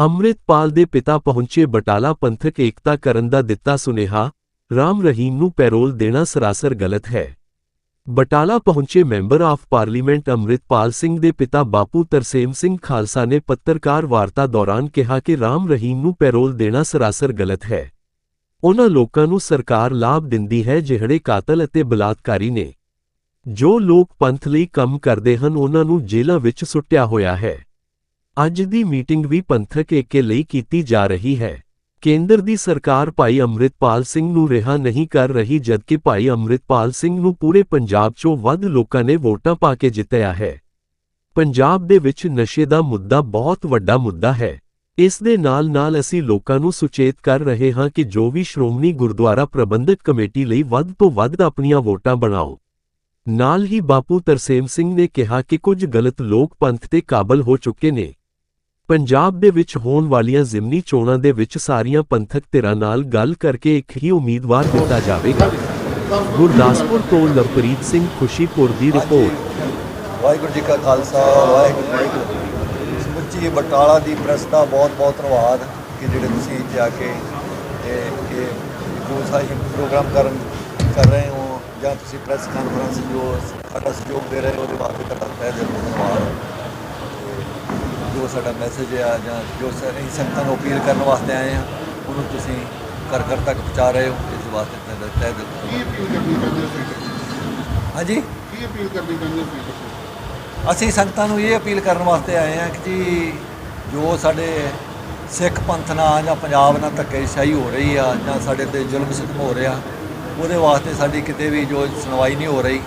ਅੰਮ੍ਰਿਤਪਾਲ ਦੇ ਪਿਤਾ ਪਹੁੰਚੇ ਬਟਾਲਾ ਪੰਥਕ ਏਕਤਾ ਕਰਨ ਦਾ ਦਿੱਤਾ ਸੁਨੇਹਾ, ਰਾਮ ਰਹੀਮ ਨੂੰ ਪੈਰੋਲ ਦੇਣਾ ਸਰਾਸਰ ਗਲਤ ਹੈ। ਬਟਾਲਾ ਪਹੁੰਚੇ member of parliament Amritpal Singh ਦੇ ਪਿਤਾ ਬਾਪੂ ਤਰਸੇਮ ਸਿੰਘ ਖਾਲਸਾ ਨੇ ਪੱਤਰਕਾਰ ਵਾਰਤਾ ਦੌਰਾਨ ਕਿਹਾ ਕਿ ਰਾਮ ਰਹੀਮ ਨੂੰ ਪੈਰੋਲ ਦੇਣਾ ਸਰਾਸਰ ਗਲਤ ਹੈ। ਉਹਨਾਂ ਲੋਕਾਂ ਨੂੰ ਸਰਕਾਰ ਲਾਭ ਦਿੰਦੀ ਹੈ, ਜਿਹੜੇ ਕਾਤਲ ਅਤੇ ਬਲਾਤਕਾਰੀ ਨੇ। ਜੋ ਲੋਕ ਪੰਥ ਲਈ ਕੰਮ ਕਰਦੇ ਹਨ, ਉਹਨਾਂ ਨੂੰ ਜੇਲ੍ਹਾਂ ਵਿੱਚ ਸੁੱਟਿਆ ਹੋਇਆ ਹੈ। ਅੱਜ ਦੀ ਮੀਟਿੰਗ ਵੀ ਪੰਥਕ ਏਕੇ ਲਈ ਕੀਤੀ ਜਾ ਰਹੀ ਹੈ। ਕੇਂਦਰ ਦੀ ਸਰਕਾਰ ਭਾਈ ਅੰਮ੍ਰਿਤਪਾਲ ਸਿੰਘ ਨੂੰ ਰਿਹਾ ਨਹੀਂ ਕਰ ਰਹੀ ਜਦਕਿ ਭਾਈ ਅੰਮ੍ਰਿਤਪਾਲ ਸਿੰਘ ਨੂੰ ਪੂਰੇ ਪੰਜਾਬ 'ਚੋਂ ਵੱਧ ਲੋਕਾਂ ਨੇ ਵੋਟਾਂ ਪਾ ਕੇ ਜਿੱਤਿਆ ਹੈ। ਪੰਜਾਬ ਦੇ ਵਿੱਚ ਨਸ਼ੇ ਦਾ ਮੁੱਦਾ ਬਹੁਤ ਵੱਡਾ ਮੁੱਦਾ ਹੈ। ਇਸ ਦੇ ਨਾਲ-ਨਾਲ ਅਸੀਂ ਲੋਕਾਂ ਨੂੰ ਸੁਚੇਤ ਕਰ ਰਹੇ ਹਾਂ ਕਿ ਜੋ ਵੀ ਸ਼੍ਰੋਮਣੀ ਗੁਰਦੁਆਰਾ ਪ੍ਰਬੰਧਕ ਕਮੇਟੀ ਲਈ ਵੱਧ ਤੋਂ ਵੱਧ ਆਪਣੀਆਂ ਵੋਟਾਂ ਬਣਾਓ। ਨਾਲ ਹੀ ਬਾਪੂ ਤਰਸੇਮ ਸਿੰਘ ਨੇ ਕਿਹਾ ਕਿ ਕੁਝ ਗਲਤ ਲੋਕ ਪੰਥ ਤੇ ਕਾਬਲ ਹੋ ਚੁੱਕੇ ਨੇ। ਪੰਜਾਬ ਦੇ ਵਿੱਚ ਹੋਣ ਵਾਲੀਆਂ ਜ਼ਿਮਨੀ ਚੋਣਾਂ ਦੇ ਵਿੱਚ ਸਾਰੀਆਂ ਪੰਥਕ ਧਿਰਾਂ ਨਾਲ ਗੱਲ ਕਰਕੇ ਇੱਕ ਹੀ ਉਮੀਦਵਾਰ ਦਿੱਤਾ ਜਾਵੇਗਾ। ਗੁਰਦਾਸਪੁਰ ਤੋਂ ਲਵਪ੍ਰੀਤ ਸਿੰਘ ਖੁਸ਼ੀਪੁਰ ਦੀ ਰਿਪੋਰਟ। ਵਾਹਿਗੁਰੂ ਜੀ ਕਾ ਖਾਲਸਾ ਵਾਹਿਗੁਰੂ ਜੀ ਕੀ ਫਤਿਹ। ਸਮੁੱਚੀ ਬਟਾਲਾ ਦੀ ਪ੍ਰੈਸ ਦਾ ਬਹੁਤ ਬਹੁਤ ਧੰਨਵਾਦ ਕਿ ਜਿਹੜੇ ਤੁਸੀਂ ਇੱਥੇ ਆ ਕੇ ਇਹ ਇਹ ਜੋ ਸਾਈ ਪ੍ਰੋਗਰਾਮ ਕਰਨ ਕਰ ਰਹੇ ਹੋ ਜਾਂ ਤੁਸੀਂ ਪ੍ਰੈਸ ਕਾਨਫਰੰਸ ਜੋ ਸਾਡਾ ਸਹਿਯੋਗ ਦੇ ਰਹੇ ਹੋ ਉਹਦੇ ਵਾਸਤੇ ਤੁਹਾਡਾ ਤਹਿ ਦਿਲ ਧੰਨਵਾਦ। ਸਾਡਾ ਮੈਸੇਜ ਆ ਜਾਂ ਜੋ ਸਾਰੀ ਸੰਗਤਾਂ ਨੂੰ ਅਪੀਲ ਕਰਨ ਵਾਸਤੇ ਆਏ ਆ ਉਹਨੂੰ ਤੁਸੀਂ ਘਰ ਘਰ ਤੱਕ ਪਹੁੰਚਾ ਰਹੇ ਹੋ ਇਸ ਵਾਸਤੇ ਤੁਹਾਡਾ ਤਹਿ ਦਿਲ ਤੋਂ ਕੀ ਅਪੀਲ ਕਰਨੀ ਚਾਹੁੰਦੇ ਹੋ ਤੁਸੀਂ ਹਾਂਜੀ? ਕੀ ਅਪੀਲ ਕਰਨੀ ਚਾਹੁੰਦੇ ਹੋ ਅਸੀਂ ਸੰਗਤਾਂ ਨੂੰ ਇਹ ਅਪੀਲ ਕਰਨ ਵਾਸਤੇ ਆਏ ਹਾਂ ਕਿ ਜੀ ਜੋ ਸਾਡੇ ਸਿੱਖ ਪੰਥ ਨਾਲ ਜਾਂ ਪੰਜਾਬ ਨਾਲ ਧੱਕੇਸ਼ਾਹੀ ਹੋ ਰਹੀ ਆ ਜਾਂ ਸਾਡੇ ਤੇ ਜ਼ੁਲਮ ਸਿੱਧਮ ਹੋ ਰਿਹਾ ਉਹਦੇ ਵਾਸਤੇ ਸਾਡੀ ਕਿਤੇ ਵੀ ਜੋ ਸੁਣਵਾਈ ਨਹੀਂ ਹੋ ਰਹੀ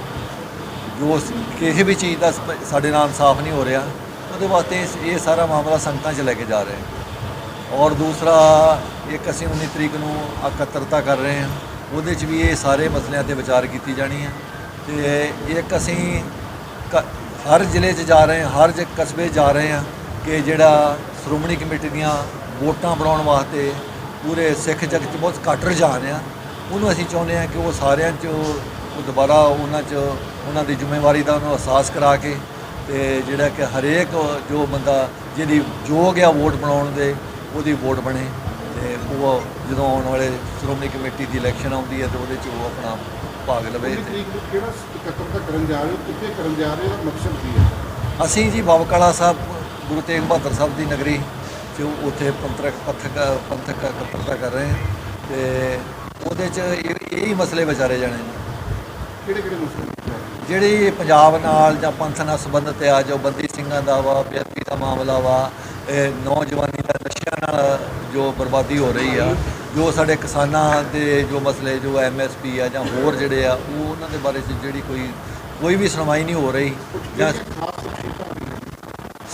ਜੋ ਕਿਸੇ ਵੀ ਚੀਜ਼ ਦਾ ਸਾਡੇ ਨਾਲ ਇਨਸਾਫ ਨਹੀਂ ਹੋ ਰਿਹਾ ਉਹਦੇ ਵਾਸਤੇ ਇਹ ਸਾਰਾ ਮਾਮਲਾ ਸੰਗਤਾਂ 'ਚ ਲੈ ਕੇ ਜਾ ਰਹੇ ਹਾਂ ਔਰ ਦੂਸਰਾ, ਇੱਕ ਅਸੀਂ 19 ਤਰੀਕ ਨੂੰ ਇਕੱਤਰਤਾ ਕਰ ਰਹੇ ਹਾਂ। ਉਹਦੇ 'ਚ ਵੀ ਇਹ ਸਾਰੇ ਮਸਲਿਆਂ ਤੇ ਵਿਚਾਰ ਕੀਤੀ ਜਾਣੀ ਹੈ। ਤੇ ਇੱਕ ਅਸੀਂ ਕ- ਹਰ ਜ਼ਿਲ੍ਹੇ 'ਚ ਜਾ ਰਹੇ ਹਾਂ, ਹਰ ਜ ਕਸਬੇ 'ਚ ਜਾ ਰਹੇ ਹਾਂ ਕਿ ਜਿਹੜਾ ਸ਼੍ਰੋਮਣੀ ਕਮੇਟੀ ਦੀਆਂ ਵੋਟਾਂ ਬਣਾਉਣ ਵਾਸਤੇ ਪੂਰੇ ਸਿੱਖ ਜਗਤ 'ਚ ਬਹੁਤ ਘੱਟ ਰੁਝਾਨ ਆ। ਉਹਨੂੰ ਅਸੀਂ ਚਾਹੁੰਦੇ ਹਾਂ ਕਿ ਉਹ ਸਾਰਿਆਂ 'ਚ ਉਹ ਦੁਬਾਰਾ ਉਹਨਾਂ 'ਚ ਉਹਨਾਂ ਦੀ ਜ਼ਿੰਮੇਵਾਰੀ ਦਾ ਉਹਨੂੰ ਅਹਿਸਾਸ ਕਰਾ ਕੇ ਤੇ ਜਿਹੜਾ ਕਿ ਹਰੇਕ ਜੋ ਬੰਦਾ ਜਿਹਦੀ ਯੋਗ ਆ ਵੋਟ ਬਣਾਉਣ ਦੇ ਉਹਦੀ ਵੋਟ ਬਣੇ ਤੇ ਉਹ ਜਦੋਂ ਆਉਣ ਵਾਲੇ ਸ਼੍ਰੋਮਣੀ ਕਮੇਟੀ ਦੀ ਇਲੈਕਸ਼ਨ ਆਉਂਦੀ ਹੈ ਤੇ ਉਹਦੇ 'ਚ ਉਹ ਆਪਣਾ ਭਾਗ ਲਵੇ ਤਰੀਕ ਨੂੰ ਕਿਹੜਾ ਇਕੱਤਰਤਾ ਕਰਨ ਜਾ ਰਹੇ ਹੋ? ਕਿੱਥੇ ਕਰਨ ਜਾ ਰਹੇ ਹੋ? ਦਾ ਮਕਸਦ ਕੀ ਹੈ? ਅਸੀਂ ਜੀ ਬਾਬਕਾਲਾ ਸਾਹਿਬ ਗੁਰੂ ਤੇਗ ਬਹਾਦਰ ਸਾਹਿਬ ਦੀ ਨਗਰੀ ਜੋ ਉੱਥੇ ਪੰਥਕ ਪਥਕ ਪੰਥਕ ਇਕੱਤਰਤਾ ਕਰ ਰਹੇ ਤੇ ਉਹਦੇ 'ਚ ਇਹ ਹੀ ਮਸਲੇ ਵਿਚਾਰੇ ਜਾਣੇ ਨੇ। ਕਿਹੜੇ ਕਿਹੜੇ ਮਸਲੇ? ਜਿਹੜੀ ਪੰਜਾਬ ਨਾਲ ਜਾਂ ਪੰਥ ਨਾਲ ਸੰਬੰਧਿਤ ਆ, ਜੋ ਬੰਦੀ ਸਿੰਘਾਂ ਦਾ ਵਾ ਬੇਅਦਬੀ ਦਾ ਮਾਮਲਾ ਵਾ ਨੌਜਵਾਨੀ ਦਾ ਨਸ਼ਿਆਂ ਨਾਲ ਜੋ ਬਰਬਾਦੀ ਹੋ ਰਹੀ ਆ, ਜੋ ਸਾਡੇ ਕਿਸਾਨਾਂ ਦੇ ਜੋ ਮਸਲੇ, ਜੋ ਐਮਐਸਪੀ ਆ ਜਾਂ ਹੋਰ ਜਿਹੜੇ ਆ, ਉਹ ਉਹਨਾਂ ਦੇ ਬਾਰੇ 'ਚ ਜਿਹੜੀ ਕੋਈ ਕੋਈ ਵੀ ਸੁਣਵਾਈ ਨਹੀਂ ਹੋ ਰਹੀ ਜਾਂ ਖਾਸ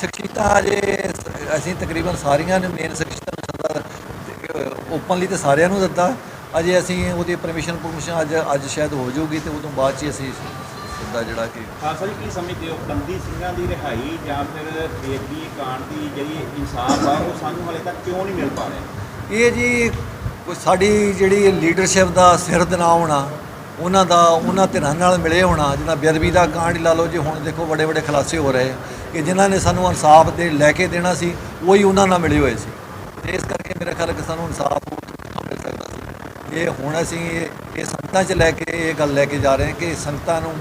ਸ਼ਖਸੀਅਤਾਂ ਵੀ ਜੇ ਅਸੀਂ ਤਕਰੀਬਨ ਸਾਰੀਆਂ ਨੇ ਮੇਨ ਸ਼ਖਸੀਅਤਾਂ ਨੂੰ ਓਪਨਲੀ ਤੇ ਸਾਰਿਆਂ ਨੂੰ ਦਿੱਤਾ। ਅਜੇ ਅਸੀਂ ਉਹਦੀ ਪਰਮਿਸ਼ਨ ਪਰਮਿਸ਼ਨ ਅੱਜ ਅੱਜ ਸ਼ਾਇਦ ਹੋ ਜਾਊਗੀ ਤੇ ਉਦੋਂ ਬਾਅਦ 'ਚ ਅਸੀਂ ਸੱਦਾ ਜਿਹੜਾ ਕਿ ਖਾਲਸਾ ਜੀ ਕੀ ਸਮਝਦੇ ਹੋ ਬੰਦੀ ਸਿੰਘਾਂ ਦੀ ਰਿਹਾਈ ਜਾਂ ਫਿਰ ਬੇਦੀ ਕਾਂਡ ਦੀ ਜਿਹੜੀ ਇਨਸਾਫ ਆ ਉਹ ਸਾਨੂੰ ਹਾਲੇ ਤੱਕ ਕਿਉਂ ਨਹੀਂ ਮਿਲ ਪਾ ਰਿਹਾ? ਇਹ ਜੀ ਕੋਈ ਸਾਡੀ ਜਿਹੜੀ ਲੀਡਰਸ਼ਿਪ ਦਾ ਸਿਰ ਦਨਾ ਹੋਣਾ ਉਹਨਾਂ ਦਾ ਉਹਨਾਂ ਧਿਰਾਂ ਨਾਲ ਮਿਲੇ ਹੋਣਾ ਜਿੱਦਾਂ ਬੇਅਦਬੀ ਦਾ ਕਾਂਡ ਲਾ ਲਓ ਜੀ ਹੁਣ ਦੇਖੋ ਵੱਡੇ ਵੱਡੇ ਖੁਲਾਸੇ ਹੋ ਰਹੇ ਕਿ ਜਿਨ੍ਹਾਂ ਨੇ ਸਾਨੂੰ ਇਨਸਾਫ ਦੇ ਲੈ ਕੇ ਦੇਣਾ ਸੀ ਉਹੀ ਉਹਨਾਂ ਨਾਲ ਮਿਲੇ ਹੋਏ ਸੀ। ਤੇ ਇਸ ਕਰਕੇ ਮੇਰੇ ਖਿਆਲ ਕਿ ਸਾਨੂੰ ਇਨਸਾਫ ਮਿਲ ਸਕਦਾ ਸੀ। ਇਹ ਹੁਣ ਅਸੀਂ ਇਹ ਇਹ ਸੰਗਤਾਂ 'ਚ ਲੈ ਕੇ ਇਹ ਗੱਲ ਲੈ ਕੇ ਜਾ ਰਹੇ ਹਾਂ ਕਿ ਸੰਗਤਾਂ ਨੂੰ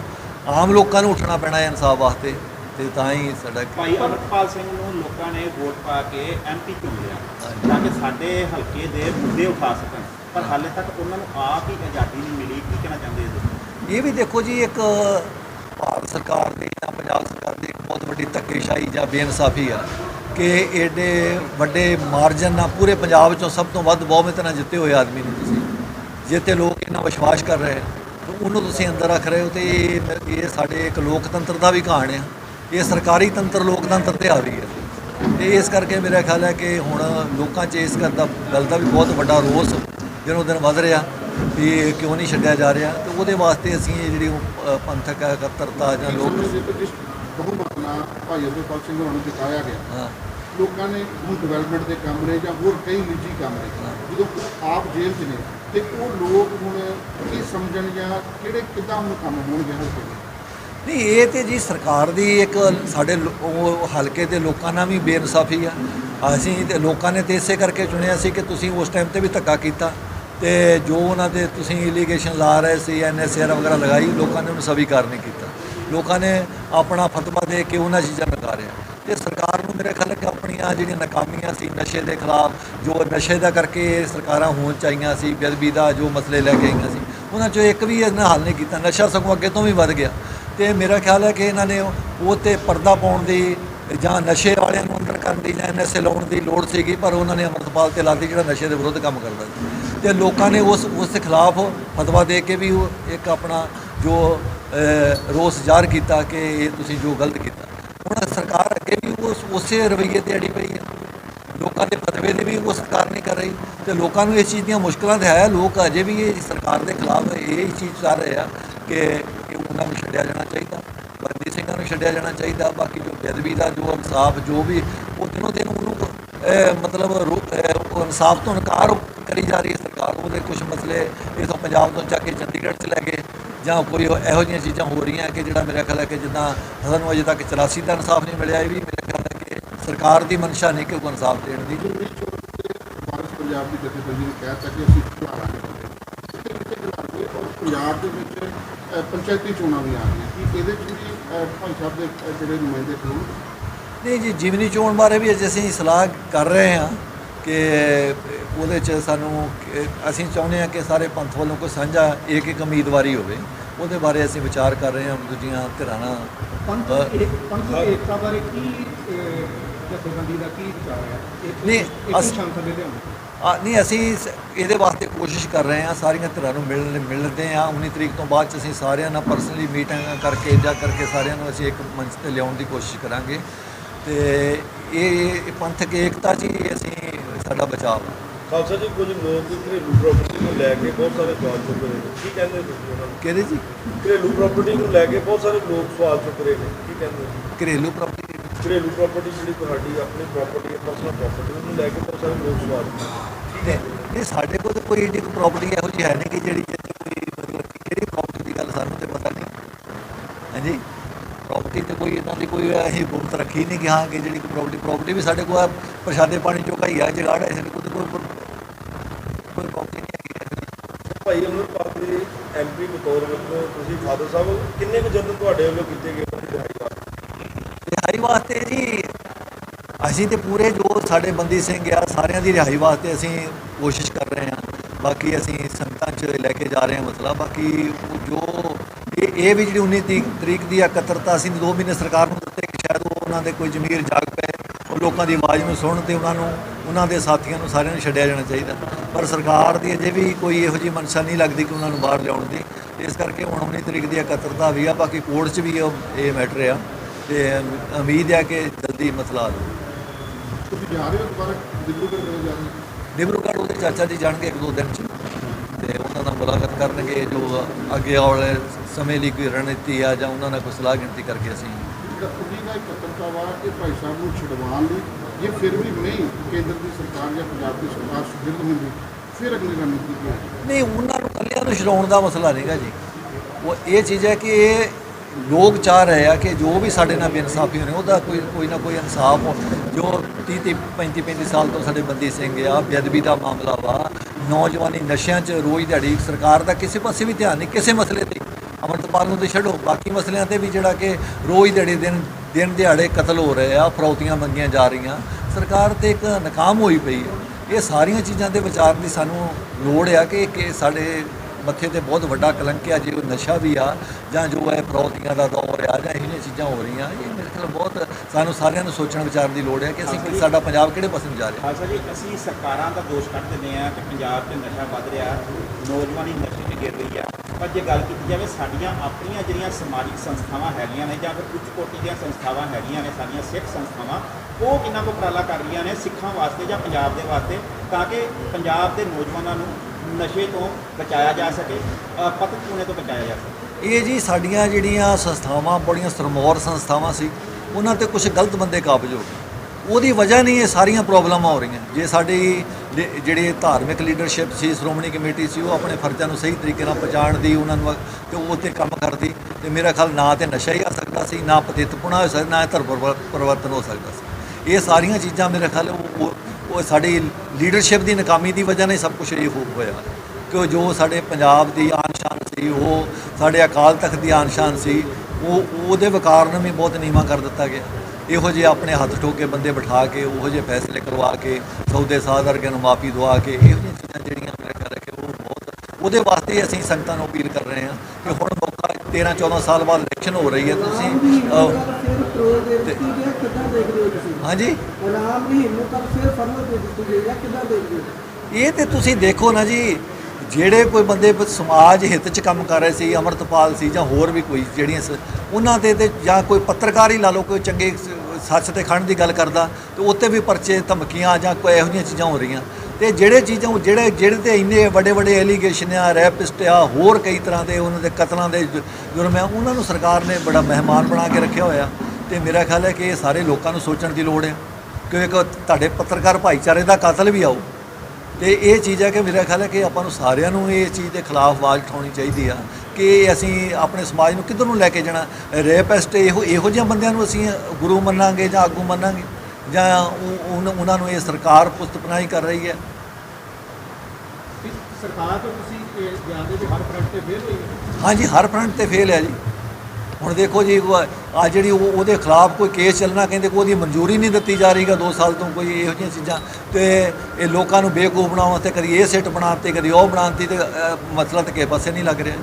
ਆਮ ਲੋਕਾਂ ਨੂੰ ਉੱਠਣਾ ਪੈਣਾ ਹੈ ਇਨਸਾਫ ਵਾਸਤੇ ਤੇ ਤਾਂ ਹੀ ਸਾਡਾ ਭਾਈ ਅਮਰਪਾਲ ਸਿੰਘ ਨੂੰ ਲੋਕਾਂ ਨੇ ਵੋਟ ਪਾ ਕੇ ਐਮਪੀ ਚੁਣ ਲਿਆ ਹਾਂਜੀ। ਤਾਂ ਕਿ ਸਾਡੇ ਹਲਕੇ ਦੇ ਮੁੱਦੇ ਉਠਾ ਸਕਣ ਪਰ ਹਾਲੇ ਤੱਕ ਉਹਨਾਂ ਨੂੰ ਆਪ ਹੀ ਆਜ਼ਾਦੀ ਨਹੀਂ ਮਿਲੀ ਕੀ ਕਹਿਣਾ ਚਾਹੁੰਦੇ ਹੋ? ਇਹ ਵੀ ਦੇਖੋ ਜੀ ਇੱਕ ਭਾਰਤ ਸਰਕਾਰ ਦੀ ਜਾਂ ਪੰਜਾਬ ਸਰਕਾਰ ਦੀ ਬਹੁਤ ਵੱਡੀ ਧੱਕੇਸ਼ਾਹੀ ਜਾਂ ਬੇਇਨਸਾਫੀ ਆ ਕਿ ਏਡੇ ਵੱਡੇ ਮਾਰਜਨ ਨਾਲ ਪੂਰੇ ਪੰਜਾਬ ਚੋਂ ਸਭ ਤੋਂ ਵੱਧ ਬਹੁਮਤ ਨਾਲ ਜਿੱਤੇ ਹੋਏ ਆਦਮੀ ਨੂੰ ਤੁਸੀਂ ਜਿੱਤੇ ਲੋਕ ਇਹਨਾਂ ਵਿਸ਼ਵਾਸ ਕਰ ਰਹੇ ਤੇ ਉਹਨੂੰ ਤੁਸੀਂ ਅੰਦਰ ਰੱਖ ਰਹੇ ਹੋ ਤੇ ਇਹ ਇਹ ਸਾਡੇ ਇੱਕ ਲੋਕਤੰਤਰ ਦਾ ਵੀ ਕਹਾਣ ਆ। ਇਹ ਸਰਕਾਰੀ ਤੰਤਰ ਲੋਕਤੰਤਰ ਤੇ ਆ ਰਹੀ ਹੈ ਤੇ ਇਸ ਕਰਕੇ ਮੇਰਾ ਖਿਆਲ ਹੈ ਕਿ ਹੁਣ ਲੋਕਾਂ 'ਚ ਇਸ ਗੱਲ ਦਾ ਗੱਲ ਦਾ ਵੀ ਬਹੁਤ ਵੱਡਾ ਰੋਸ ਦਿਨੋਂ ਦਿਨ ਵੱਧ ਰਿਹਾ ਵੀ ਇਹ ਕਿਉਂ ਨਹੀਂ ਛੱਡਿਆ ਜਾ ਰਿਹਾ। ਤੇ ਉਹਦੇ ਵਾਸਤੇ ਅਸੀਂ ਇਹ ਜਿਹੜੀ ਪੰਥਕ ਇਕੱਤਰਤਾ ਜਾਂ ਲੋਕ ਨਾਲ ਭਾਈ ਅਮਰਪਾਲ ਸਿੰਘ ਹੋਰਾਂ ਨੂੰ ਜਿਤਾਇਆ ਗਿਆ। ਹਾਂ। ਲੋਕਾਂ ਨੇ ਹੁਣ ਡਿਵੈਲਪਮੈਂਟ ਦੇ ਕੰਮ ਨੇ ਜਾਂ ਹੋਰ ਕਈ ਨਿੱਜੀ ਕੰਮ ਨੇ ਜਦੋਂ ਆਪ ਜੇਲ੍ਹ 'ਚ ਨੇ ਤੇ ਉਹ ਲੋਕ ਹੁਣ ਕੀ ਸਮਝਣ ਜਾਂ ਕਿਹੜੇ ਕਿੱਦਾਂ ਹੁਣ ਕੰਮ ਹੋਣਗੇ ਹਲਕੇ ਦੇ? ਨਹੀਂ, ਇਹ ਤੇ ਜੀ ਸਰਕਾਰ ਦੀ ਇੱਕ ਸਾਡੇ ਹਲਕੇ ਦੇ ਲੋਕਾਂ ਨਾਲ ਵੀ ਬੇਇਨਸਾਫੀ ਆ। ਅਸੀਂ ਤੇ ਲੋਕਾਂ ਨੇ ਤੇ ਇਸੇ ਕਰਕੇ ਚੁਣਿਆ ਸੀ ਕਿ ਤੁਸੀਂ ਉਸ ਟਾਈਮ ਤੇ ਵੀ ਧੱਕਾ ਕੀਤਾ ਤੇ ਜੋ ਉਹਨਾਂ ਦੇ ਤੁਸੀਂ ਇਲੀਗੇਸ਼ਨ ਲਾ ਰਹੇ ਸੀ ਐਨਐਸਆਰ ਵਗੈਰਾ ਲਗਾਈ, ਲੋਕਾਂ ਨੇ ਉਹਨੂੰ ਸਵੀਕਾਰ ਨਹੀਂ ਕੀਤਾ। ਲੋਕਾਂ ਨੇ ਆਪਣਾ ਫਤਵਾ ਦੇ ਕੇ ਉਹਨਾਂ ਚੀਜ਼ਾਂ ਨਕਾਰਿਆ ਤੇ ਸਰਕਾਰ ਨੂੰ ਮੇਰੇ ਖਿਆਲ ਹੈ ਕਿ ਆਪਣੀਆਂ ਜਿਹੜੀਆਂ ਨਾਕਾਮੀਆਂ ਸੀ ਨਸ਼ੇ ਦੇ ਖਿਲਾਫ, ਜੋ ਨਸ਼ੇ ਦਾ ਕਰਕੇ ਇਹ ਸਰਕਾਰਾਂ ਹੋਣ ਚਾਹੀਆਂ ਸੀ, ਬੇਅਦਬੀ ਦਾ ਜੋ ਮਸਲੇ ਲੈ ਕੇ ਆਈਆਂ ਸੀ, ਉਹਨਾਂ ਚੋਂ ਇੱਕ ਵੀ ਇਹਨਾਂ ਹੱਲ ਨਹੀਂ ਕੀਤਾ। ਨਸ਼ਾ ਸਗੋਂ ਅੱਗੇ ਤੋਂ ਵੀ ਵੱਧ ਗਿਆ। ਤੇ ਮੇਰਾ ਖਿਆਲ ਹੈ ਕਿ ਇਹਨਾਂ ਨੇ ਉਹ ਤੇ ਪਰਦਾ ਪਾਉਣ ਦੀ ਜਾਂ ਨਸ਼ੇ ਵਾਲਿਆਂ ਨੂੰ ਅੰਦਰ ਕਰਨ ਦੀ ਜਾਂ ਐਨਐਸਏ ਲਾਉਣ ਦੀ ਲੋੜ ਸੀਗੀ, ਪਰ ਉਹਨਾਂ ਨੇ ਅਮਰਤਪਾਲ ਤੇ ਲਾਤੀ ਜਿਹੜਾ ਨਸ਼ੇ ਦੇ ਵਿਰੁੱਧ ਕੰਮ ਕਰਦਾ ਸੀ। ਤੇ ਲੋਕਾਂ ਨੇ ਉਸ ਉਸ ਖਿਲਾਫ ਫਤਵਾ ਦੇ ਕੇ ਵੀ ਉਹ ਇੱਕ ਆਪਣਾ ਜੋ ਰੋਸ ਜ਼ਾਹਰ ਕੀਤਾ ਕਿ ਇਹ ਤੁਸੀਂ ਜੋ ਗਲਤ ਕੀਤਾ। ਹੁਣ ਸਰਕਾਰ ਅੱਗੇ ਵੀ ਉਸ, ਉਸੇ ਰਵੱਈਏ ਤੇ ਅੜੀ ਪਈ ਹੈ। ਲੋਕਾਂ ਦੇ ਫਤਵੇ ਦੀ ਵੀ ਉਹ ਸਰਕਾਰ ਨਹੀਂ ਕਰ ਰਹੀ ਤੇ ਲੋਕਾਂ ਨੂੰ ਇਸ ਚੀਜ਼ ਦੀਆਂ ਮੁਸ਼ਕਲਾਂ ਤੇ ਹੈ। ਲੋਕ ਅਜੇ ਵੀ ਇਹ ਸਰਕਾਰ ਦੇ ਖਿਲਾਫ ਇਹ ਚੀਜ਼ ਕਰ ਰਹੇ ਆ ਕਿ ਉਹਨਾਂ ਨੂੰ ਛੱਡਿਆ ਜਾਣਾ ਚਾਹੀਦਾ। ਬੰਦੀ ਸਿੰਘਾਂ ਨੂੰ ਛੱਡਿਆ ਜਾਣਾ ਚਾਹੀਦਾ। ਬਾਕੀ ਜੋ ਬੇਅਦਬੀ ਦਾ ਜੋ ਇਨਸਾਫ, ਜੋ ਵੀ, ਉਹ ਦਿਨੋਂ ਦਿਨ ਉਹਨੂੰ ਮਤਲਬ ਰੋ- ਉਹ ਇਨਸਾਫ ਤੋਂ ਇਨਕਾਰ ਕਰੀ ਜਾ ਰਹੀ ਹੈ ਸਰਕਾਰ। ਉਹਦੇ ਕੁਝ ਮਸਲੇ ਇਥੋਂ ਪੰਜਾਬ ਤੋਂ ਚੱਕ ਕੇ ਚੰਡੀਗੜ੍ਹ ਚ ਲੈ ਗਏ। ਜਾਂ ਕੋਈ ਇਹੋ ਜਿਹੀਆਂ ਚੀਜ਼ਾਂ ਹੋ ਰਹੀਆਂ ਕਿ ਜਿਹੜਾ ਮੇਰਾ ਖਿਆਲ ਹੈ ਕਿ ਜਿੱਦਾਂ ਸਾਨੂੰ ਅਜੇ ਤੱਕ 84 ਦਾ ਇਨਸਾਫ ਨਹੀਂ ਮਿਲਿਆ ਇਹ ਵੀ ਮੇਰੇ ਖਿਆਲ ਹੈ ਕਿ ਸਰਕਾਰ ਦੀ ਮਨਸ਼ਾ ਨਹੀਂ ਕਿ ਉਹ ਇਨਸਾਫ ਦੇਣ ਦੀ। ਪੰਜਾਬ ਦੀ ਜਥੇਬੰਦੀ ਨੇ ਕਹਿ ਅਸੀਂ ਪੰਜਾਬ ਵਿੱਚ ਪੰਚਾਇਤੀ ਚੋਣਾਂ ਵੀ ਆ ਰਹੀਆਂ। ਕਿ ਇਹਦੇ 'ਚ ਵੀ ਭਾਈ ਸਾਹਿਬ ਦੇ ਜਿਹੜੇ ਨੁਮਾਇੰਦੇ ਹੋਣ ਨਹੀਂ ਜੀ ਜਿਮਨੀ ਚੋਣ ਬਾਰੇ ਵੀ ਅਜੇ ਅਸੀਂ ਸਲਾਹ ਕਰ ਰਹੇ ਹਾਂ ਕਿ ਉਹਦੇ 'ਚ ਸਾਨੂੰ ਅਸੀਂ ਚਾਹੁੰਦੇ ਹਾਂ ਕਿ ਸਾਰੇ ਪੰਥ ਵੱਲੋਂ ਕੋਈ ਸਾਂਝਾ ਇੱਕ ਇੱਕ ਉਮੀਦਵਾਰੀ ਹੋਵੇ ਉਹਦੇ ਬਾਰੇ ਅਸੀਂ ਵਿਚਾਰ ਕਰ ਰਹੇ ਹਾਂ ਦੂਜੀਆਂ ਧਿਰਾਂ ਨਾਲ। ਪੰਥ ਪੰਥ ਏਕਤਾ ਬਾਰੇ ਕੀ ਅ, ਜਥੇਬੰਦੀ ਦਾ ਕੀ ਵਿਚਾਰ ਹੈ? ਇੱਕ ਨਹੀਂ, ਅਸ- ਸ਼ਾਂਤ ਦੇ ਲਿਆਉਣ ਆ ਨਹੀਂ ਅਸੀਂ ਇਹਦੇ ਵਾਸਤੇ ਕੋਸ਼ਿਸ਼ ਕਰ ਰਹੇ ਹਾਂ ਸਾਰੀਆਂ ਧਿਰਾਂ ਨੂੰ ਮਿਲਣ ਮਿਲਦੇ ਹਾਂ। 19 ਤਰੀਕ ਤੋਂ ਬਾਅਦ ਚ ਅਸੀਂ ਸਾਰਿਆਂ ਨਾਲ ਪਰਸਨਲੀ ਮੀਟਿੰਗ ਕਰਕੇ ਜਾਂ ਕਰਕੇ ਸਾਰਿਆਂ ਨੂੰ ਅਸੀਂ ਇੱਕ ਮੰਚ ਤੇ ਲਿਆਉਣ ਦੀ ਕੋਸ਼ਿਸ਼ ਕਰਾਂਗੇ। ਤੇ ਇਹ ਪੰਥਕ ਏਕਤਾ ਹੀ ਅਸੀਂ ਸਾਡਾ ਬਚਾਅ ਖਾਲਸਾ ਜੀ ਕੁਝ ਲੋਕ ਘਰੇਲੂ ਪ੍ਰਾਪਰਟੀ ਨੂੰ ਲੈ ਕੇ ਬਹੁਤ ਸਾਰੇ ਸਵਾਲ ਚੁੱਕ ਰਹੇ ਨੇ। ਕੀ ਕਹਿੰਦੇ ਹੋ ਤੁਸੀਂ ਉਹਨਾਂ ਨੂੰ? ਕਿਹਦੇ ਜੀ? ਘਰੇਲੂ ਪ੍ਰਾਪਰਟੀ ਨੂੰ ਲੈ ਕੇ ਬਹੁਤ ਸਾਰੇ ਲੋਕ ਸਵਾਲ ਚੁੱਕ ਰਹੇ ਨੇ। ਕੀ ਕਹਿੰਦੇ ਹੋ ਘਰੇਲੂ ਪ੍ਰਾਪਰਟੀ ਘਰੇਲੂ ਪ੍ਰਾਪਰਟੀ ਜਿਹੜੀ ਤੁਹਾਡੀ ਆਪਣੀ ਪ੍ਰਾਪਰਟੀ ਹੈ ਪਰਸਨਲ ਪ੍ਰਾਪਰਟੀ ਉਹਨੂੰ ਲੈ ਕੇ ਬਹੁਤ ਸਾਰੇ ਲੋਕ ਸਵਾਲ ਚੁੱਕ ਰਹੇ ਨੇ। ਨਹੀਂ ਸਾਡੇ ਕੋਲ ਕੋਈ ਏਡੀ ਪ੍ਰਾਪਰਟੀ ਇਹੋ ਜਿਹੀ ਹੈ ਨਹੀਂ ਕਿ ਜਿਹੜੀ ਜਿਹਦੀ ਕੋਈ ਮਤਲਬ ਕਿਹੜੀ ਪ੍ਰਾਪਰਟੀ ਦੀ ਗੱਲ ਸਾਨੂੰ ਤੇ ਪਤਾ ਨਹੀਂ। ਹਾਂਜੀ? ਪ੍ਰਾਪਰਟੀ ਤੇ ਕੋਈ ਇਦਾਂ ਦੀ ਕੋਈ ਅਸੀਂ ਗੁਪਤ ਰੱਖੀ ਨਹੀਂ ਕਿ ਹਾਂ ਕਿ ਜਿਹੜੀ ਪ੍ਰਾਪਰਟੀ ਪ੍ਰਾਪਰਟੀ ਵੀ ਸਾਡੇ ਕੋਲ ਪ੍ਰਸ਼ਾਦੇ ਪਾਣੀ ਚੋਂ ਹੀ ਆ ਜਗਾੜ ਹੈ ਸਾਡੇ ਕੋਲ ਕੋਈ ਕੋਈ ਭਾਈ ਅਮਰਪਾਲ ਦੇ ਐਮਪੀ ਬਤੌਰ ਵੱਲੋਂ ਤੁਸੀਂ ਫਾਦਰ ਸਾਹਿਬ ਕਿੰਨੇ ਕੁ ਯਤਨ ਤੁਹਾਡੇ ਵੱਲੋਂ ਕੀਤੇ ਗਏ ਉਹਨਾਂ ਰਿਹਾਈ ਵਾਸਤੇ? ਰਿਹਾਈ ਵਾਸਤੇ ਜੀ, ਅਸੀਂ ਤੇ ਪੂਰੇ ਜੋ ਸਾਡੇ ਬੰਦੀ ਸਿੰਘ ਆ, ਸਾਰਿਆਂ ਦੀ ਰਿਹਾਈ ਵਾਸਤੇ ਅਸੀਂ ਕੋਸ਼ਿਸ਼ ਕਰ ਰਹੇ ਹਾਂ। ਬਾਕੀ ਅਸੀਂ ਸੰਗਤਾਂ 'ਚ ਲੈ ਕੇ ਜਾ ਰਹੇ ਹਾਂ ਮਸਲਾ। ਬਾਕੀ ਜੋ ਇਹ ਵੀ ਜਿਹੜੀ 19 ਤਰੀਕ ਤਰੀਕ ਦੀ ਇਕੱਤਰਤਾ ਅਸੀਂ 2 ਮਹੀਨੇ ਸਰਕਾਰ ਨੂੰ ਦਿੱਤੇ ਕਿ ਸ਼ਾਇਦ ਉਹ ਉਹਨਾਂ ਦੇ ਕੋਈ ਜ਼ਮੀਰ ਜਾਗ ਪਏ, ਉਹ ਲੋਕਾਂ ਦੀ ਆਵਾਜ਼ ਨੂੰ ਸੁਣਨ ਤੇ ਉਹਨਾਂ ਨੂੰ ਉਹਨਾਂ ਦੇ ਸਾਥੀਆਂ ਨੂੰ ਸਾਰਿਆਂ ਨੂੰ ਛੱਡਿਆ ਜਾਣਾ ਚਾਹੀਦਾ। ਪਰ ਸਰਕਾਰ ਦੀ ਅਜੇ ਵੀ ਕੋਈ ਇਹੋ ਜਿਹੀ ਮਨਸ਼ਾ ਨਹੀਂ ਲੱਗਦੀ ਕਿ ਉਹਨਾਂ ਨੂੰ ਬਾਹਰ ਲਿਆਉਣ ਦੀ। ਇਸ ਕਰਕੇ ਹੁਣ 19 ਤਰੀਕ ਦੀ ਇਕੱਤਰਤਾ ਵੀ ਆ ਬਾਕੀ ਕੋਰਟ 'ਚ ਵੀ ਇਹ ਮੈਟਰ ਆ। ਤੇ ਉਮੀਦ ਹੈ ਕਿ ਜਲਦੀ ਮਸਲਾ ਹੱਲ ਹੋਵੇ ਤੁਸੀਂ ਜਾ ਰਹੇ ਹੋ ਦੁਬਾਰਾ ਜਾ ਰਹੇ ਡਿਬਰੂਗੜ੍ਹ ਉਹਦੇ ਚਾਚਾ ਜੀ ਜਾਣਗੇ ਇੱਕ ਦੋ ਦਿਨ ਚ। ਤੇ ਉਹਨਾਂ ਨਾਲ ਮੁਲਾਕਾਤ ਕਰਨਗੇ ਜੋ ਅੱਗੇ ਆਉਣ ਸਮੇਂ ਲਈ ਕੋਈ ਰਣਨੀਤੀ ਆ ਜਾਂ ਉਹਨਾਂ ਨਾਲ ਕੋਈ ਸਲਾਹ ਗਿਣਤੀ ਕਰਕੇ ਅਸੀਂ ਜਿਹੜਾ ਉਹਦੀ ਦਾ ਇਕੱਤਰਤਾ ਵਾ ਇਹ ਭਾਈ ਸਾਹਿਬ ਨੂੰ ਛਡਵਾਉਣ ਲਈ ਜੇ ਫਿਰ ਵੀ ਨਹੀਂ ਕੇਂਦਰ ਦੀ ਸਰਕਾਰ ਜਾਂ ਪੰਜਾਬ ਦੀ ਸਰਕਾਰ ਸੁਦ੍ਰਿੜ ਹੁੰਦੀ, ਫਿਰ ਅਗਲੀ ਰਣਨੀਤੀ ਕੀ ਹੋਵੇਗੀ ਨਹੀਂ, ਉਹਨਾਂ ਨੂੰ ਕੱਲਿਆਂ ਨੂੰ ਛਡਾਉਣ ਦਾ ਮਸਲਾ ਨਹੀਂਗਾ ਜੀ। ਉਹ ਇਹ ਚੀਜ਼ ਹੈ ਕਿ ਇਹ ਲੋਕ ਚਾਹ ਰਹੇ ਆ ਕਿ ਜੋ ਵੀ ਸਾਡੇ ਨਾਲ ਬੇਇਨਸਾਫੀ ਹੋ ਰਹੀ, ਉਹਦਾ ਕੋਈ ਕੋਈ ਨਾ ਕੋਈ ਇਨਸਾਫ ਹੋ ਜੋ 30 30 35 35 ਸਾਲ ਤੋਂ ਸਾਡੇ ਬੰਦੀ ਸਿੰਘ ਆ, ਬੇਅਦਬੀ ਦਾ ਮਾਮਲਾ ਵਾ, ਨੌਜਵਾਨੀ ਨਸ਼ਿਆਂ 'ਚ ਰੋਜ਼ ਦਿਹਾੜੀ, ਸਰਕਾਰ ਦਾ ਕਿਸੇ ਪਾਸੇ ਵੀ ਧਿਆਨ ਨਹੀਂ, ਕਿਸੇ ਮਸਲੇ ਤੇ। ਅਮਰਤਪਾਲ ਨੂੰ ਤੇ ਛੱਡੋ, ਬਾਕੀ ਮਸਲਿਆਂ ਤੇ ਵੀ ਜਿਹੜਾ ਕਿ ਰੋਜ਼ ਦਿਹਾੜੀ ਦਿਨ ਦਿਨ ਦਿਹਾੜੇ ਕਤਲ ਹੋ ਰਹੇ ਆ, ਫਰੌਤੀਆਂ ਮੰਗੀਆਂ ਜਾ ਰਹੀਆਂ। ਸਰਕਾਰ ਤੇ ਇੱਕ ਨਾਕਾਮ ਹੋਈ ਪਈ ਹੈ। ਇਹ ਸਾਰੀਆਂ ਚੀਜ਼ਾਂ ਦੇ ਵਿਚਾਰ ਦੀ ਸਾਨੂੰ ਲੋੜ ਆ ਕਿ ਕਿ ਸਾਡੇ ਮੱਥੇ ਤੇ ਬਹੁਤ ਵੱਡਾ ਕਲੰਕ ਆ ਜੇ ਉਹ ਨਸ਼ਾ ਵੀ ਆ ਜਾਂ ਜੋ ਹੈ ਫਰੌਤੀਆਂ ਦਾ ਦੌਰ ਆ ਜਾਂ ਇਹੋ ਜਿਹੀਆਂ ਚੀਜ਼ਾਂ ਹੋ ਰਹੀਆਂ ਇਹ ਮੇਰੇ ਖਿਆਲ ਬਹੁਤ ਸਾਨੂੰ ਸਾਰਿਆਂ ਨੂੰ ਸੋਚਣ ਵਿਚਾਰਨ ਦੀ ਲੋੜ ਹੈ ਕਿ ਅਸੀਂ ਸਾਡਾ ਪੰਜਾਬ ਕਿਹੜੇ ਪਾਸੇ ਨੂੰ ਜਾ ਰਿਹਾ। ਖਾਲਸਾ ਜੀ ਅਸੀਂ ਸਰਕਾਰਾਂ ਦਾ ਦੋਸ਼ ਕੱਢ ਦਿੰਦੇ ਆ ਕਿ ਪੰਜਾਬ 'ਚ ਨਸ਼ਾ ਵੱਧ ਰਿਹਾ ਨੌਜਵਾਨੀ ਨਸ਼ੇ 'ਚ ਗਿਰ ਰਹੀ ਆ। ਪਰ ਜੇ ਗੱਲ ਕੀਤੀ ਜਾਵੇ ਸਾਡੀਆਂ ਆਪਣੀਆਂ ਜਿਹੜੀਆਂ ਸਮਾਜਿਕ ਸੰਸਥਾਵਾਂ ਹੈਗੀਆਂ ਨੇ ਜਾਂ ਫਿਰ ਉੱਚ ਕੋਟੀ ਦੀਆਂ ਸੰਸਥਾਵਾਂ ਹੈਗੀਆਂ ਨੇ ਸਾਡੀਆਂ ਸਿੱਖ ਸੰਸਥਾਵਾਂ ਉਹ ਕਿੰਨਾ ਕੁ ਉਪਰਾਲਾ ਕਰ ਰਹੀਆਂ ਨੇ ਸਿੱਖਾਂ ਵਾਸਤੇ ਜਾਂ ਪੰਜਾਬ ਦੇ ਵਾਸਤੇ ਤਾਂ ਕਿ ਪੰਜਾਬ ਦੇ ਨੌਜਵਾਨਾਂ ਨੂੰ ਨਸ਼ੇ ਤੋਂ ਬਚਾਇਆ ਜਾ ਸਕੇ ਅ, ਪਤਨ ਤੋਂ ਬਚਾਇਆ ਜਾ ਸਕੇ। ਇਹ ਜੀ ਸਾਡੀਆਂ ਜਿਹੜੀਆਂ ਸੰਸਥਾਵਾਂ ਬੜੀਆਂ ਸਰਮੌਰ ਸੰਸਥਾਵਾਂ ਸੀ ਉਹਨਾਂ ਤੇ ਕੁਝ ਗਲਤ ਬੰਦੇ ਕਾਬਜ ਹੋ ਗਏ। ਉਹਦੀ ਵਜ੍ਹਾ ਨਹੀਂ ਇਹ ਸਾਰੀਆਂ ਪ੍ਰੋਬਲਮਾਂ ਹੋ ਰਹੀਆਂ। ਜੇ ਸਾਡੀ ਜਿਹੜੀ ਧਾਰਮਿਕ ਲੀਡਰਸ਼ਿਪ ਸੀ, ਸ਼੍ਰੋਮਣੀ ਕਮੇਟੀ ਸੀ, ਉਹ ਆਪਣੇ ਫਰਜ਼ਾਂ ਨੂੰ ਸਹੀ ਤਰੀਕੇ ਨਾਲ ਪਛਾਣ ਦੀ, ਉਹਨਾਂ ਨੂੰ ਤੇ ਉਹ ਤੇ ਕੰਮ ਕਰਦੀ ਤੇ ਮੇਰਾ ਖਿਆਲ ਨਾ ਤੇ ਨਸ਼ਾ ਹੀ ਆ ਸਕਦਾ ਸੀ, ਨਾ ਪਤਿਤਪੁਣਾ ਹੋ ਸਕਦਾ, ਨਾ ਧਰਮ ਪਰਿਵਰ- ਪਰਿਵਰਤਨ ਹੋ ਸਕਦਾ ਸੀ। ਇਹ ਸਾਰੀਆਂ ਚੀਜ਼ਾਂ ਮੇਰੇ ਖਿਆਲ ਉਹ- ਉਹ ਸਾਡੀ ਲੀਡਰਸ਼ਿਪ ਦੀ ਨਾਕਾਮੀ ਦੀ ਵਜ੍ਹਾ ਨਾਲ ਸਭ ਕੁਝ ਇਹ ਹੋ ਹੋਇਆ। ਕਿ ਜੋ ਸਾਡੇ ਪੰਜਾਬ ਦੀ ਆਨ ਸ਼ਾਨ ਸੀ, ਉਹ ਸਾਡੇ ਅਕਾਲ ਤਖਤ ਦੀ ਆਨ ਸ਼ਾਨ ਸੀ, ਉਹ, ਉਹਦੇ ਵਕਾਰ ਨੂੰ ਵੀ ਬਹੁਤ ਨੀਵਾਂ ਕਰ ਦਿੱਤਾ ਗਿਆ। ਇਹੋ ਜਿਹੇ ਆਪਣੇ ਹੱਥ ਠੋਕੇ ਬੰਦੇ ਬਿਠਾ ਕੇ ਉਹੋ ਜਿਹੇ ਫੈਸਲੇ ਕਰਵਾ ਕੇ ਸੌਦੇ ਸਾਧ ਵਰਗਿਆਂ ਨੂੰ ਮਾਫੀ ਦਵਾ ਕੇ ਇਹੋ ਜਿਹੀਆਂ ਚੀਜ਼ਾਂ ਜਿਹੜੀਆਂ ਮੇਰੇ ਖਿਆਲ ਕਿ ਉਹ ਬਹੁਤ ਉਹਦੇ ਵਾਸਤੇ ਅਸੀਂ ਸੰਗਤਾਂ ਨੂੰ ਅਪੀਲ ਕਰ ਰਹੇ ਹਾਂ ਕਿ ਹੁਣ ਮੌਕਾ 13 14 ਸਾਲ ਬਾਅਦ ਇਲੈਕਸ਼ਨ ਹੋ ਰਹੀ ਹੈ ਤੁਸੀਂ ਹਾਂਜੀ? ਰਾਮ ਰਹੀਮ ਨੂੰ ਤਾਂ ਫਿਰ ਫਰਮਤ ਦੇ ਦਿੱਤੀ ਗਈ ਹੈ ਕਿੱਦਾਂ ਦੇਖਦੇ ਹੋ? ਇਹ ਤੇ ਤੁਸੀਂ ਦੇਖੋ ਨਾ ਜੀ ਜਿਹੜੇ ਕੋਈ ਬੰਦੇ ਸਮਾਜ ਹਿੱਤ 'ਚ ਕੰਮ ਕਰ ਰਹੇ ਸੀ, ਅਮਰਤਪਾਲ ਸੀ ਜਾਂ ਹੋਰ ਵੀ ਕੋਈ ਜਿਹੜੀਆਂ ਉਹਨਾਂ ਤੇ ਤੇ ਜਾਂ ਕੋਈ ਪੱਤਰਕਾਰ ਹੀ ਲਾ ਲਓ, ਕੋਈ ਚੰਗੇ ਸੱਚ ਤੇ ਖੰਡ ਦੀ ਗੱਲ ਕਰਦਾ, ਤੇ ਉੱਤੇ ਵੀ ਪਰਚੇ, ਧਮਕੀਆਂ ਜਾਂ ਕੋਈ ਇਹੋ ਜਿਹੀਆਂ ਚੀਜ਼ਾਂ ਹੋ ਰਹੀਆਂ। ਤੇ ਜਿਹੜੇ ਚੀਜ਼ਾਂ ਜਿਹੜੇ ਜਿਹੜੇ ਤੇ ਇੰਨੇ ਵੱਡੇ ਵੱਡੇ ਐਲੀਗੇਸ਼ਨ ਆ ਰੈਪਿਸਟ ਆ, ਹੋਰ ਕਈ ਤਰ੍ਹਾਂ ਦੇ ਉਹਨਾਂ ਦੇ ਕਤਲਾਂ ਦੇ ਜੁਰਮ ਆ, ਉਹਨਾਂ ਨੂੰ ਸਰਕਾਰ ਨੇ ਬੜਾ ਮਹਿਮਾਨ ਬਣਾ ਕੇ ਰੱਖਿਆ ਹੋਇਆ। ਤੇ ਮੇਰਾ ਖਿਆਲ ਹੈ ਕਿ ਇਹ ਸਾਰੇ ਲੋਕਾਂ ਨੂੰ ਸੋਚਣ ਦੀ ਲੋੜ ਹੈ ਕਿ ਇੱਕ ਤੁਹਾਡੇ ਪੱਤਰਕਾਰ ਭਾਈਚਾਰੇ ਦਾ ਕਤਲ ਵੀ ਆਓ ਤੇ ਇਹ ਚੀਜ਼ ਹੈ ਕਿ ਮੇਰਾ ਖਿਆਲ ਹੈ ਕਿ ਆਪਾਂ ਨੂੰ ਸਾਰਿਆਂ ਨੂੰ ਇਹ ਚੀਜ਼ ਦੇ ਖਿਲਾਫ ਆਵਾਜ਼ ਉਠਾਉਣੀ ਚਾਹੀਦੀ ਆ ਕਿ ਅਸੀਂ ਆਪਣੇ ਸਮਾਜ ਨੂੰ ਕਿੱਧਰ ਨੂੰ ਲੈ ਕੇ ਜਾਣਾ? ਰੇਪਿਸਟ ਇਹੋ ਇਹੋ ਜਿਹੇ ਬੰਦਿਆਂ ਨੂੰ ਅਸੀਂ ਗੁਰੂ ਮੰਨਾਂਗੇ ਜਾਂ ਆਗੂ ਮੰਨਾਂਗੇ? ਜਾਂ ਉਹ- ਉਹਨਾਂ ਨੂੰ ਇਹ ਸਰਕਾਰ ਪੁਸਤਪਨਾਹੀ ਕਰ ਰਹੀ ਹੈ? ਸਰਕਾਰ ਤੋਂ ਤੁਸੀਂ ਜਾਣਦੇ ਹੋ ਹਰ ਫਰੰਟ ਤੇ ਫੇਲ ਹੋਈ ਹੈ? ਹਾਂਜੀ ਹਰ ਫਰੰਟ ਤੇ ਫੇਲ ਹੈ ਜੀ। ਹੁਣ ਦੇਖੋ ਜੀ ਆ ਜਿਹੜੀ ਉਹ ਉਹਦੇ ਖਿਲਾਫ ਕੋਈ ਕੇਸ ਚੱਲਣਾ ਕਹਿੰਦੇ ਕੋਈ ਉਹਦੀ ਮਨਜ਼ੂਰੀ ਨਹੀਂ ਦਿੱਤੀ ਜਾ ਰਹੀਗਾ 2 ਸਾਲ ਤੋਂ ਕੋਈ ਇਹੋ ਜਿਹੀਆਂ ਚੀਜ਼ਾਂ। ਤੇ ਇਹ ਲੋਕਾਂ ਨੂੰ ਬੇਵਕੂਫ ਬਣਾਉਣ ਵਾਸਤੇ ਕਦੀ ਇਹ ਸਿੱਟ ਬਣਾਤੇ ਕਦੀ ਉਹ ਬਣਾਤੀ ਤੇ ਅਹ, ਮਸਲਾ ਤੇ ਕਿਸੇ ਪਾਸੇ ਨਹੀਂ ਲੱਗ ਰਿਹਾ।